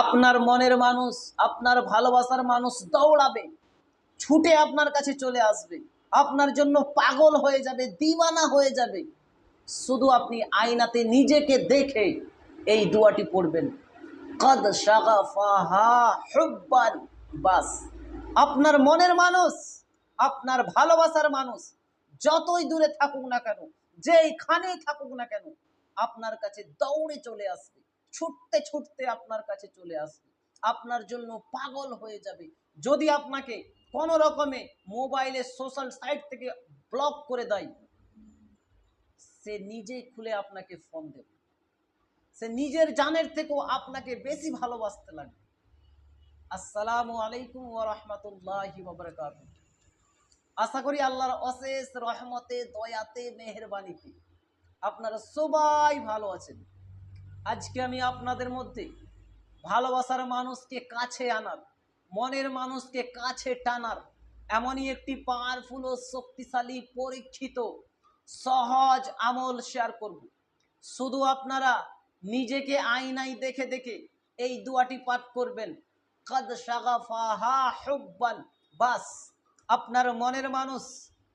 আপনার মনের মানুষ, আপনার ভালোবাসার মানুষ দৌড়াবে, ছুটে আপনার কাছে চলে আসবে, আপনার জন্য পাগল হয়ে যাবে দিওয়ানা হয়ে যাবে। শুধু আপনি আয়নাতে নিজেকে দেখে এই দুয়াটি পড়বেন। কদ বাস। আপনার মনের মানুষ, আপনার ভালোবাসার মানুষ, যতই দূরে থাকুক না কেন, যেইখানেই থাকুক না কেন, আপনার কাছে দৌড়ে চলে আসবে। ছুটতে ছুটতে আপনার কাছে চলে আসবে। আপনার জন্য পাগল হয়ে যাবে। যদি আপনাকে কোনো রকমে মোবাইলে সোশ্যাল সাইট থেকে ব্লক করে দেয়, সে নিজেই খুলে আপনাকে ফোন দেবে। সে নিজের জানের থেকেও আপনাকে বেশি ভালোবাসতে লাগবে। আসসালামু আলাইকুম ওয়া রাহমাতুল্লাহি আশা করি আল্লাহর অশেষ রহমতে, দয়াতে, মেহেরবানিতে আপনারা সবাই ভালো আছেন। আজকে আমি আপনাদের মধ্যে ভালোবাসার মানুষকে কাছে আনার, মনের মানুষকে কাছে টানার এমনই একটি পাওয়ারফুল ও শক্তিশালী পরীক্ষিত সহজ আমল শেয়ার করব। শুধু আপনারা নিজেকে আয়নায় দেখে দেখে এই দুয়াটি পাঠ করবেন। কদ শাগাফাহা হুব্বান, বাস। আপনার মনের মানুষ,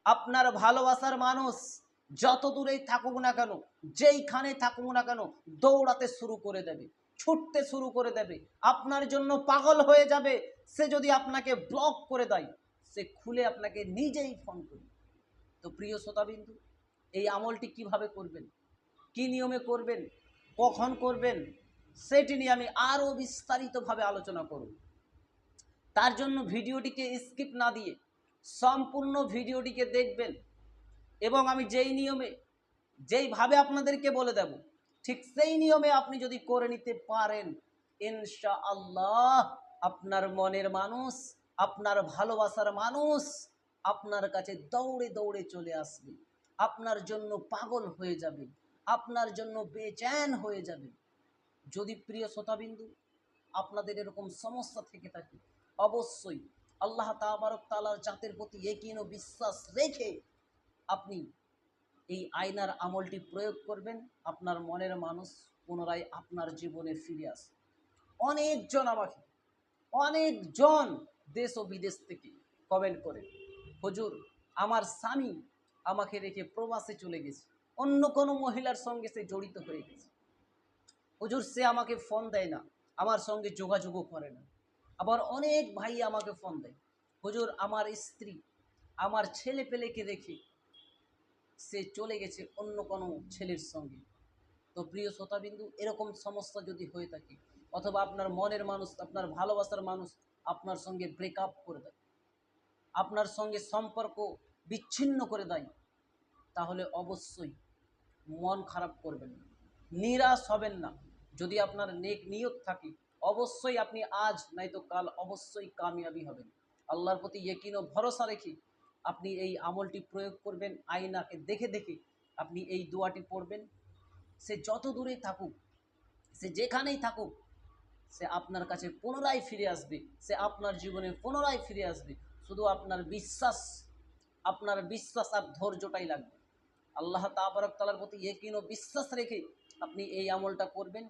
আপনার ভালোবাসার মানুষ যত দূরেই থাকুক না কেন যেইখানে থাকুক না কেন, দৌড়াতে শুরু করে দেবে, ছুটতে শুরু করে দেবে। আপনার জন্য পাগল হয়ে যাবে, সে যদি আপনাকে ব্লক করে দেয়, সে খুলে আপনাকে নিজেই ফোন করবে। তো প্রিয় শ্রোতাবিন্দু, এই আমলটি কীভাবে করবেন? কি নিয়মে করবেন? কখন করবেন? সেটি নিয়ে আমি আরও বিস্তারিতভাবে আলোচনা করব। তার জন্য ভিডিওটিকে স্কিপ না দিয়ে সম্পূর্ণ ভিডিওটিকে দেখবেন এবং আমি যেই নিয়মে, যেইভাবে আপনাদেরকে বলে দেব, ঠিক সেই নিয়মে আপনি যদি করে নিতে পারেন ইনশা আল্লাহ আপনার মনের মানুষ, আপনার ভালোবাসার মানুষ আপনার কাছে দৌড়ে দৌড়ে চলে আসবে। আপনার জন্য পাগল হয়ে যাবে, আপনার জন্য বেচੈন হয়ে যাবে। যদি প্রিয় শ্রোতাবিন্দু, আপনাদের এরকম সমস্যা থেকে থাকে, অবশ্যই আল্লাহ তাবারক তালার জাতের প্রতি একিন বিশ্বাস রেখে আপনি এই আয়নার আমলটি প্রয়োগ করবেন, আপনার মনের মানুষ পুনরায় আপনার জীবনে ফিরে আসে অনেকজন আমাকে, অনেকজন দেশ ও বিদেশ থেকে কমেন্ট করে, হজুর, আমার স্বামী আমাকে রেখে প্রবাসে চলে গেছে, অন্য কোনো মহিলার সঙ্গে সে জড়িত হয়ে গেছে। হজুর, সে আমাকে ফোন দেয় না, আমার সঙ্গে যোগাযোগও করে না। আবার অনেক ভাই আমাকে ফোন দেয়, হজুর, আমার স্ত্রী আমার ছেলে পেলেকে রেখে সে চলে গেছে অন্য কোনো ছেলের সঙ্গে। তো প্রিয় শ্রোতাবিন্দু, এরকম সমস্যা যদি হয়ে থাকে, অথবা আপনার মনের মানুষ, আপনার ভালোবাসার মানুষ আপনার সঙ্গে ব্রেকআপ করে দেয়, আপনার সঙ্গে সম্পর্ক বিচ্ছিন্ন করে দেয়, তাহলে অবশ্যই মন খারাপ করবেন না, নিরাশ হবেন না। যদি আপনার নেক নিয়ত থাকে, অবশ্যই আপনি আজ, নয়তো কাল অবশ্যই কামিয়াবি হবেন। আল্লাহর প্রতি একিন ও ভরসা রেখে আপনি এই আমলটি প্রয়োগ করবেন, আয়নাকে দেখে দেখে আপনি এই দোয়াটি পড়বেন। সে যত দূরেই থাকুক, সে যেখানেই থাকুক, সে আপনার কাছে পুনরায় ফিরে আসবে, সে আপনার জীবনে পুনরায় ফিরে আসবে। শুধু আপনার বিশ্বাস আপনার বিশ্বাস আর ধৈর্যটাই লাগবে। আল্লাহ তাবারক তালার প্রতি একিন ও বিশ্বাস রেখে আপনি এই আমলটা করবেন,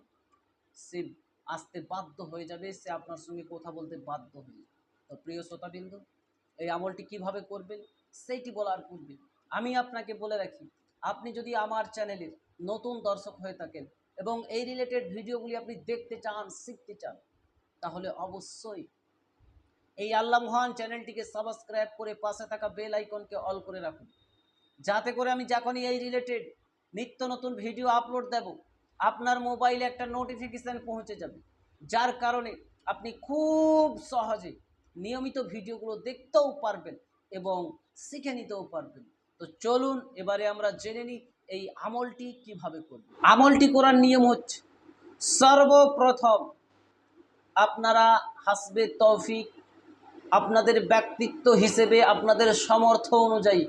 সে আসতে বাধ্য হয়ে যাবে, সে আপনার সঙ্গে কথা বলতে বাধ্য হয়ে তো প্রিয় শ্রোতাবিন্দু এই আমলটি কীভাবে করবেন, সেইটি বলার পূর্বে আমি আপনাকে বলে রাখি, আপনি যদি আমার চ্যানেলের নতুন দর্শক হয়ে থাকেন এবং এই রিলেটেড ভিডিওগুলি আপনি দেখতে চান, শিখতে চান, তাহলে অবশ্যই এই আল্লাহ মহান চ্যানেলটিকে সাবস্ক্রাইব করে পাশে থাকা বেল আইকনকে অল করে রাখুন। যাতে করে আমি যখনই এই রিলেটেড নিত্য নতুন ভিডিও আপলোড দেব, আপনার মোবাইলে একটা নোটিফিকেশান পৌঁছে যাবে, যার কারণে আপনি খুব সহজে নিয়মিত ভিডিওগুলো দেখতেও পারবেন এবং শিখে নিতেও পারবেন। তো চলুন, এবারে আমরা জেনে নিই এই আমলটি কীভাবে করব। আমলটি করার নিয়ম হচ্ছে, সর্বপ্রথম আপনারা হাসবে তৌফিক আপনাদের ব্যক্তিত্ব হিসেবে আপনাদের সমর্থ অনুযায়ী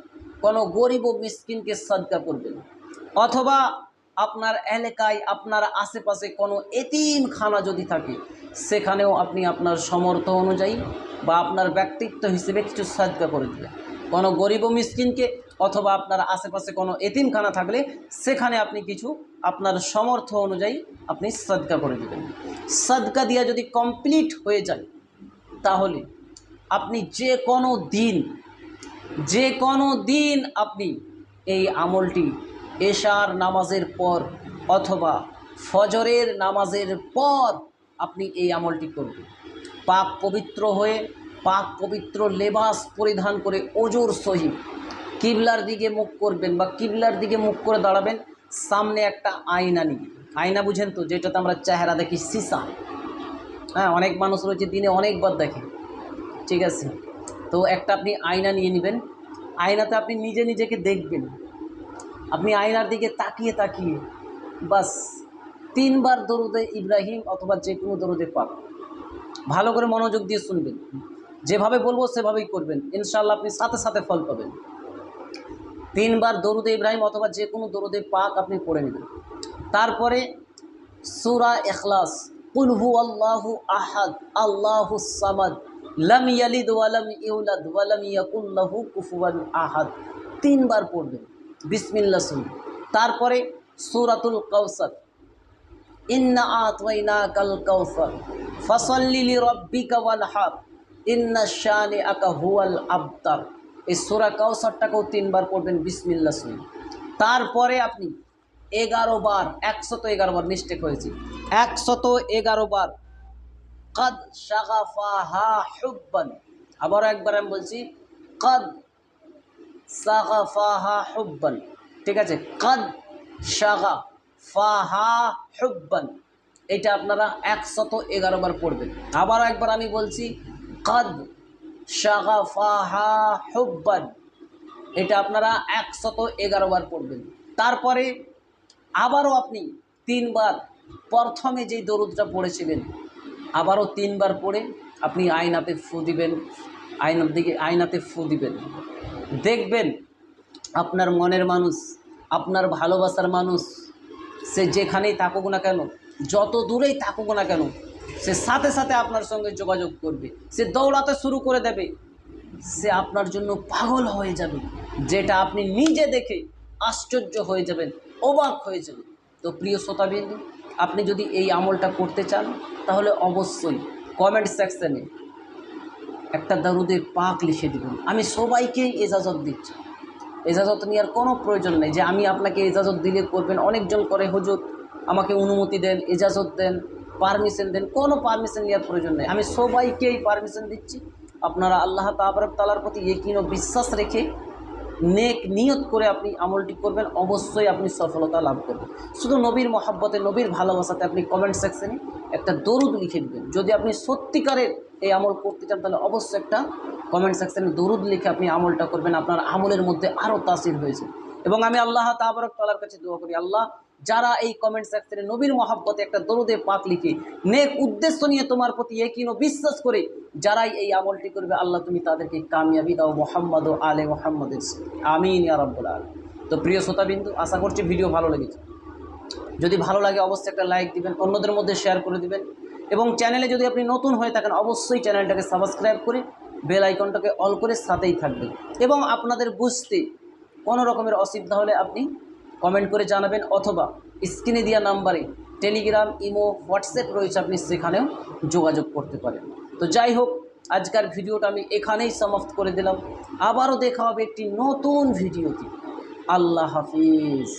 কোনো গরিব ও মিসকিনকে সদকা করবেন। অথবা আপনার এলাকায়, আপনার আশেপাশে কোনো এতিমখানা যদি থাকে, সেখানেও আপনি আপনার সমর্থ অনুযায়ী বা আপনার ব্যক্তিত্ব হিসেবে কিছু সদকা করে দেবেন। কোনো গরিব ও মিসকিনকে অথবা আপনার আশেপাশে কোনো এতিমখানা থাকলে, সেখানে আপনি কিছু আপনার সমর্থ অনুযায়ী আপনি সদকা করে দেবেন। সাদকা দিয়া যদি কমপ্লিট হয়ে যায়, তাহলে আপনি যে কোনো দিন, যে কোনো দিন আপনি এই আমলটি এশার নামাজের পর অথবা ফজরের নামাজের পর আপনি এই আমলটি করবেন। পাক পবিত্র হয়ে পাক পবিত্র লেবাস পরিধান করে ওজোর সহিত কিবলার দিকে মুখ করবেন বা কিবলার দিকে মুখ করে দাঁড়াবেন, সামনে একটা আয়না নিয়ে। আয়না বুঝেন তো, যেটাতে আমরা চেহারা দেখি, সিসা। হ্যাঁ অনেক মানুষ রয়েছে, দিনে অনেকবার দেখে। ঠিক আছে? তো একটা আপনি আয়না নিয়ে নেবেন। আয়নাতে আপনি নিজে নিজেকে দেখবেন। আপনি আয়নার দিকে তাকিয়ে তাকিয়ে বাস তিনবার দরুদে ইব্রাহিম অথবা যে কোনো দরুদে পাক ভালো করে মনোযোগ দিয়ে শুনবেন। যেভাবে বলব সেভাবেই করবেন। ইনশাল্লাহ আপনি সাথে সাথে ফল পাবেন। তিনবার দরুদে ইব্রাহিম অথবা যে কোনো দরুদে পাক আপনি পড়ে নেবেন। তারপরে সুরা এখলাস কুলহু আল্লাহু আহাদ, আল্লাহু সামাদ, লাম ইয়ালিদ ওয়ালাম ইউলাদ ওয়ালাম ইয়াকুল্লাহু কুফুয়ান আহাদ। তিনবার পড়বেন। বিসমিল্লা শুন। তারপরে সূরাতুল আতওয়াইনা কাল শানিআকা হুয়াল আবতার। এই সূরা তিনবার তারপরে আপনি এগারো বার, একশত এগারো বার মিস্টেক হয়েছে। একশত এগারো বার, কদ শাগাফাহা হুব্বান। আবারও একবার আমি বলছি, কদ সাগাফাহা হুব্বান। ঠিক আছে? কদ শাগা ফাহা হুব্বান। এটা আপনারা একশত এগারো বার পড়বেন। আবারও একবার আমি বলছি, কদ শাগাফাহা হুব্বান। এটা আপনারা একশত এগারো বার পড়বেন। তারপরে আবারও আপনি তিনবার, প্রথমে যেই দরুদটা পড়েছিলেন, আবারও তিনবার পড়ে আপনি আয়নাতে ফু দিবেন। আয়নার দিকে, আয়নাতে ফু দিবেন। দেখবেন আপনার মনের মানুষ, আপনার ভালোবাসার মানুষ, সে যেখানেই থাকুক না কেন, যত দূরেই থাকুক না কেন, সে সাথে সাথে আপনার সঙ্গে যোগাযোগ করবে। সে দৌড়াতে শুরু করে দেবে। সে আপনার জন্য পাগল হয়ে যাবে। যেটা আপনি নিজে দেখে আশ্চর্য হয়ে যাবেন, অবাক হয়ে যাবেন। তো প্রিয় শ্রোতাবিন্দু, আপনি যদি এই আমলটা করতে চান, তাহলে অবশ্যই কমেন্ট সেকশানে একটা দারুদে পাক লিখে দেবেন। আমি সবাইকে এজাজত দিচ্ছি। এজাজত নেওয়ার কোনো প্রয়োজন নেই যে আমি আপনাকে এজাজত দিলে করবেন। অনেকজন করে, হুজুর, আমাকে অনুমতি দেন, এজাজত দেন পারমিশন দেন। কোনো পারমিশন নেওয়ার প্রয়োজন নেই। আমি সবাইকেই পারমিশন দিচ্ছি। আপনারা আল্লাহ তাবরক তালার প্রতি একই বিশ্বাস রেখে নেক নিয়ত করে আপনি আমলটি করবেন, অবশ্যই আপনি সফলতা লাভ করবেন। শুধু নবীর মহাব্বতে, নবীর ভালোবাসাতে আপনি কমেন্ট সেকশানে একটা দরুদ লিখে দেবেন। যদি আপনি সত্যিকারের এই আমল করতে চান, তাহলে অবশ্যই একটা কমেন্ট সেকশানে দরুদ লিখে আপনি আমলটা করবেন। আপনার আমলের মধ্যে আরও তাসির হয়েছে। এবং আমি আল্লাহ তাবরক তালার কাছে দোয়া করি, আল্লাহ যারা এই কমেন্ট সেকশনে নবীর মহাব্বতে একটা দরুদে পাক লিখে, নেক উদ্দেশ্য নিয়ে তোমার প্রতি একিন বিশ্বাস করে যারাই এই আমলটি করবে, আল্লাহ তুমি তাদেরকে কামিয়াবি দাও, মোহাম্মদ ও আলে মোহাম্মদের আমিন ইয়া রব্বুল আলম তো প্রিয় শ্রোতাবিন্দু, আশা করছি ভিডিও ভালো লেগেছে। যদি ভালো লাগে অবশ্যই একটা লাইক দিবেন, অন্যদের মধ্যে শেয়ার করে দিবেন এবং চ্যানেলে যদি আপনি নতুন হয়ে থাকেন, অবশ্যই চ্যানেলটাকে সাবস্ক্রাইব করে বেল আইকনটাকে অল করে সাথেই থাকবেন। এবং আপনাদের বুঝতে কোনো রকমের অসুবিধা হলে আপনি কমেন্ট করে জানাবেন অথবা স্ক্রিনে দেওয়া নাম্বারে টেলিগ্রাম, ইমো, হোয়াটসঅ্যাপ রয়েছে, আপনি সেখানেও যোগাযোগ করতে পারেন। তো যাই হোক, আজকের ভিডিওটা আমি এখানেই সমাপ্ত করে দিলাম। আবারও দেখা হবে একটি নতুন ভিডিওতে। আল্লাহ হাফিজ।